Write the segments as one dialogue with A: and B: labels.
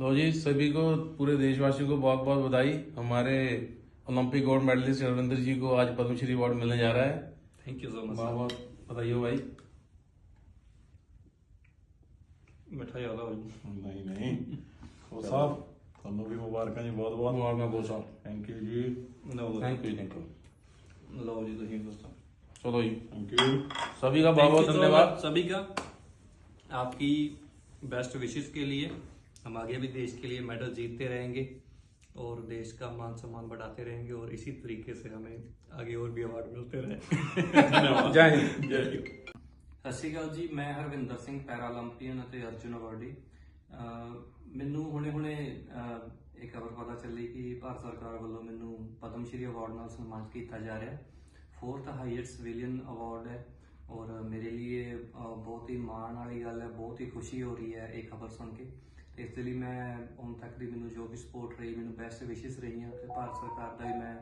A: लो जी सभी को पूरे देशवासियों को बहुत बहुत बधाई हमारे Olympic gold medallist Ravindra ji को आज पद्मश्री अवार्ड मिलने जा रहा है
B: थैंक यू सो मच
A: बहुत बहुत बधाई हो भाई
B: ਮਿੱਠਾ ਜ਼ਿਆਦਾ ਹੋ ਜੀ
C: ਨਹੀਂ ਨਹੀਂ ਖੋ ਸਾਹਿਬ ਤੁਹਾਨੂੰ ਵੀ ਮੁਬਾਰਕਾਂ ਜੀ ਬਹੁਤ ਬਹੁਤ
A: मुबारक मैं बोल साहब
C: ਥੈਂਕ ਯੂ ਜੀ
B: ਲਓ
A: थैंक यू थैंक यू
B: ਲਓ ਜੀ ਤੁਸੀਂ ਦੋਸਤੋ
A: चलो जी
C: ਥੈਂਕ ਯੂ
A: सभी का बहुत
B: Thank
A: बहुत
B: you so
A: धन्यवाद
B: much सभी का आपकी बेस्ट विशेष के लिए हम आगे भी देश के लिए मेडल जीतते रहेंगे और देश का मान सम्मान बढ़ाते रहेंगे और इसी तरीके से हमें आगे और भी अवार्ड मिलते रहे धन्यवाद
A: जय हिंद
C: ਜੈ ਹਿੰਦ
B: ਸਤਿ ਸ਼੍ਰੀ ਅਕਾਲ ਜੀ ਮੈਂ ਹਰਵਿੰਦਰ ਸਿੰਘ ਪੈਰਾਲੰਪੀਅਨ ਅਤੇ ਅਰਜੁਨ ਅਵਾਰਡੀ ਅਹ ਮੈਨੂੰ ਹੁਣੇ-ਹੁਣੇ ਅਹ ਇੱਕ ਖਬਰ ਪਤਾ ਚੱਲੀ ਕਿ ਭਾਰਤ ਸਰਕਾਰ ਵੱਲੋਂ ਮੈਨੂੰ ਪਦਮ ਸ਼੍ਰੀ ਅਵਾਰਡ ਨਾਲ ਸਨਮਾਨਿਤ ਕੀਤਾ ਜਾ ਰਿਹਾ ਹੈ ਫੋਰਥ ਹਾਈਐਸਟ ਸਿਵਿਲੀਅਨ ਅਵਾਰਡ ਹੈ ਔਰ ਮੇਰੇ ਲਈ ਇਹ, ਅਹ, ਬਹੁਤ ਹੀ ਮਾਣ ਵਾਲੀ ਗੱਲ ਹੈ ਬਹੁਤ ਹੀ ਖੁਸ਼ੀ ਹੋ ਰਹੀ ਹੈ ਇਹ ਖਬਰ ਸੁਣ ਕੇ ਤੇ ਇਸ ਦੇ ਲਈ ਮੈਂ ਹੁਣ ਤੱਕ ਦੀ ਮੈਨੂੰ ਜੋ ਵੀ ਸਪੋਰਟ ਰਹੀ, ਮੈਨੂੰ ਬੈਸਟ ਵਿਸ਼ੇਸ ਰਹੀਆਂ ਤੇ ਭਾਰਤ ਸਰਕਾਰ ਦਾ ਵੀ ਮੈਂ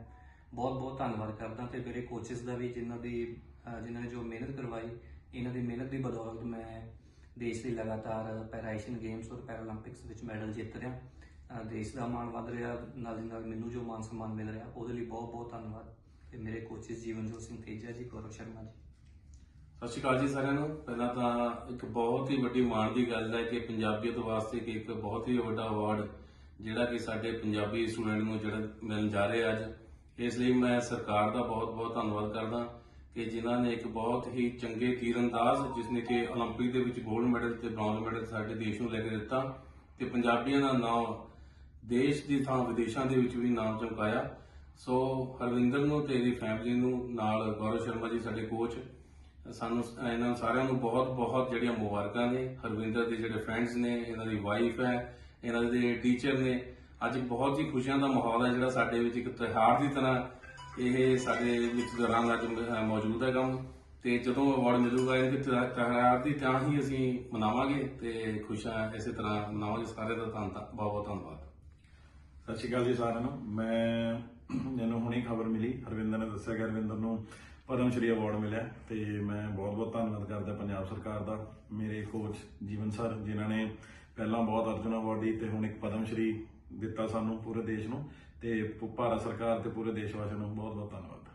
B: ਬਹੁਤ ਬਹੁਤ ਧੰਨਵਾਦ ਕਰਦਾ ਤੇ ਮੇਰੇ ਕੋਚਿਸ ਦਾ ਵੀ ਜਿਨ੍ਹਾਂ ਦੀ ਜਿਨ੍ਹਾਂ ਨੇ ਜੋ ਮਿਹਨਤ ਕਰਵਾਈ, ਇਹਨਾਂ ਦੀ ਮਿਹਨਤ ਦੀ ਬਦੌਲਤ ਮੈਂ ਦੇਸ਼ ਲਈ ਲਗਾਤਾਰ ਪੈਰਾਏਸ਼ੀਅਨ ਗੇਮਸ ਔਰ ਪੈਰਾਲੰਪਿਕਸ ਵਿੱਚ ਮੈਡਲ ਜਿੱਤ ਰਿਹਾ। ਦੇਸ਼ ਦਾ ਮਾਣ ਵੱਧ ਰਿਹਾ, ਨਾਲ ਦੀ ਨਾਲ ਮੈਨੂੰ ਜੋ ਮਾਨ ਸਨਮਾਨ ਮਿਲ ਰਿਹਾ, ਉਹਦੇ ਲਈ ਬਹੁਤ ਬਹੁਤ ਧੰਨਵਾਦ ਤੇ ਮੇਰੇ ਕੋਚਿਸ ਜੀਵਨਜੋਤ ਸਿੰਘ ਤੇਜਾ ਜੀ, ਗੌਰਵ ਸ਼ਰਮਾ ਜੀ।
A: ਸਤਿ ਸ਼੍ਰੀ ਅਕਾਲ ਜੀ ਸਾਰਿਆਂ ਨੂੰ। ਪਹਿਲਾਂ ਤਾਂ ਇੱਕ ਬਹੁਤ ਹੀ ਵੱਡੀ ਮਾਣ ਦੀ ਗੱਲ ਹੈ ਕਿ ਪੰਜਾਬੀਅਤ ਵਾਸਤੇ ਕਿ ਇੱਕ ਬਹੁਤ ਹੀ ਵੱਡਾ ਅਵਾਰਡ ਜਿਹੜਾ ਕਿ ਸਾਡੇ ਪੰਜਾਬੀ ਸਟੂਡੈਂਟ ਨੂੰ ਜਿਹੜਾ ਮਿਲਣ ਜਾ ਰਿਹਾ ਅੱਜ। ਇਸ ਲਈ ਮੈਂ ਸਰਕਾਰ ਦਾ ਬਹੁਤ-ਬਹੁਤ ਧੰਨਵਾਦ ਕਰਦਾ ਕਿ ਜਿਨ੍ਹਾਂ ਨੇ ਇੱਕ ਬਹੁਤ ਹੀ ਚੰਗੇ ਤੀਰਅੰਦਾਜ਼ ਜਿਸਨੇ ਕਿ 올림픽 ਦੇ ਵਿੱਚ 골ਡ ਮੈਡਲ ਤੇ ਬ੍ਰੌਂਜ਼ ਮੈਡਲ ਸਾਡੇ ਦੇਸ਼ ਨੂੰ ਲੈ ਕੇ ਦਿੱਤਾ ਤੇ ਪੰਜਾਬੀਆਂ ਦਾ ਨਾਮ ਦੇਸ਼ ਦੀ ਥਾਂ ਵਿਦੇਸ਼ਾਂ ਦੇ ਵਿੱਚ ਵੀ ਨਾਮ ਚਮਕਾਇਆ। ਸੋ ਹਰਵਿੰਦਰ ਨੂੰ ਤੇ ਫੈਮਿਲੀ ਨੂੰ ਨਾਲ ਗੌਰਵ ਸ਼ਰਮਾ ਜੀ, ਸਾਡੇ ਕੋਚ ਸਾਨੂੰ ਇਹਨਾਂ ਸਾਰਿਆਂ ਨੂੰ ਬਹੁਤ ਬਹੁਤ ਜਿਹੜੀਆਂ ਮੁਬਾਰਕਾਂ ਨੇ। ਹਰਵਿੰਦਰ ਦੇ ਜਿਹੜੇ ਫਰੈਂਡਸ ਨੇ, ਇਹਨਾਂ ਦੀ ਵਾਈਫ ਹੈ, ਇਹਨਾਂ ਦੇ ਟੀਚਰ ਨੇ, ਅੱਜ ਬਹੁਤ ਹੀ ਖੁਸ਼ੀਆਂ ਦਾ ਮਾਹੌਲ ਹੈ ਜਿਹੜਾ ਸਾਡੇ ਵਿੱਚ ਇੱਕ ਤਿਉਹਾਰ ਦੀ ਤਰ੍ਹਾਂ ਇਹ ਸਾਡੇ ਵਿੱਚ ਦੌਰਾਨ ਅੱਜ ਮੌਜੂਦ ਹੈ ਕੰਮ। ਤੇ ਜਦੋਂ ਅਵਾਰਡ ਮਿਲੂਗਾ ਇਹਦੇ ਤਿਉ- ਤਿਉਹਾਰ ਦੀ, ਤਾਂ ਹੀ ਅਸੀਂ ਮਨਾਵਾਂਗੇ ਤੇ ਖੁਸ਼ੀਆਂ ਇਸੇ ਤਰ੍ਹਾਂ ਮਨਾਵਾਂਗੇ ਸਾਰੇ ਦਾ ਧੰਨ, ਬਹੁਤ ਬਹੁਤ ਧੰਨਵਾਦ।
C: ਸਤਿ ਸ਼੍ਰੀ ਅਕਾਲ ਜੀ ਸਾਰਿਆਂ ਨੂੰ। ਮੈਂ, ਮੈਨੂੰ ਹੁਣੇ ਖਬਰ ਮਿਲੀ। ਹਰਵਿੰਦਰ ਨੇ ਦੱਸਿਆ ਕਿ ਹਰਵਿੰਦਰ ਨੂੰ ਪਦਮ ਸ਼੍ਰੀ ਅਵਾਰਡ ਮਿਲਿਆ ਤੇ ਮੈਂ ਬਹੁਤ-ਬਹੁਤ ਧੰਨਵਾਦ ਕਰਦਾ ਪੰਜਾਬ ਸਰਕਾਰ ਦਾ, ਮੇਰੇ ਕੋਚ ਜੀਵਨ ਸਰ, ਜਿਨ੍ਹਾਂ ਨੇ ਪਹਿਲਾਂ ਬਹੁਤ ਅਰਜੁਨ ਅਵਾਰਡ ਦੀ ਤੇ ਹੁਣ ਇੱਕ ਪਦਮ ਸ਼੍ਰੀ ਦਿੱਤਾ ਸਾਨੂੰ ਪੂਰੇ ਦੇਸ਼ ਨੂੰ ਤੇ ਪ- ਭਾਰਤ ਸਰਕਾਰ ਤੇ ਪੂਰੇ ਦੇਸ਼ ਵਾਸੀਆਂ ਨੂੰ ਬਹੁਤ-ਬਹੁਤ ਧੰਨਵਾਦ।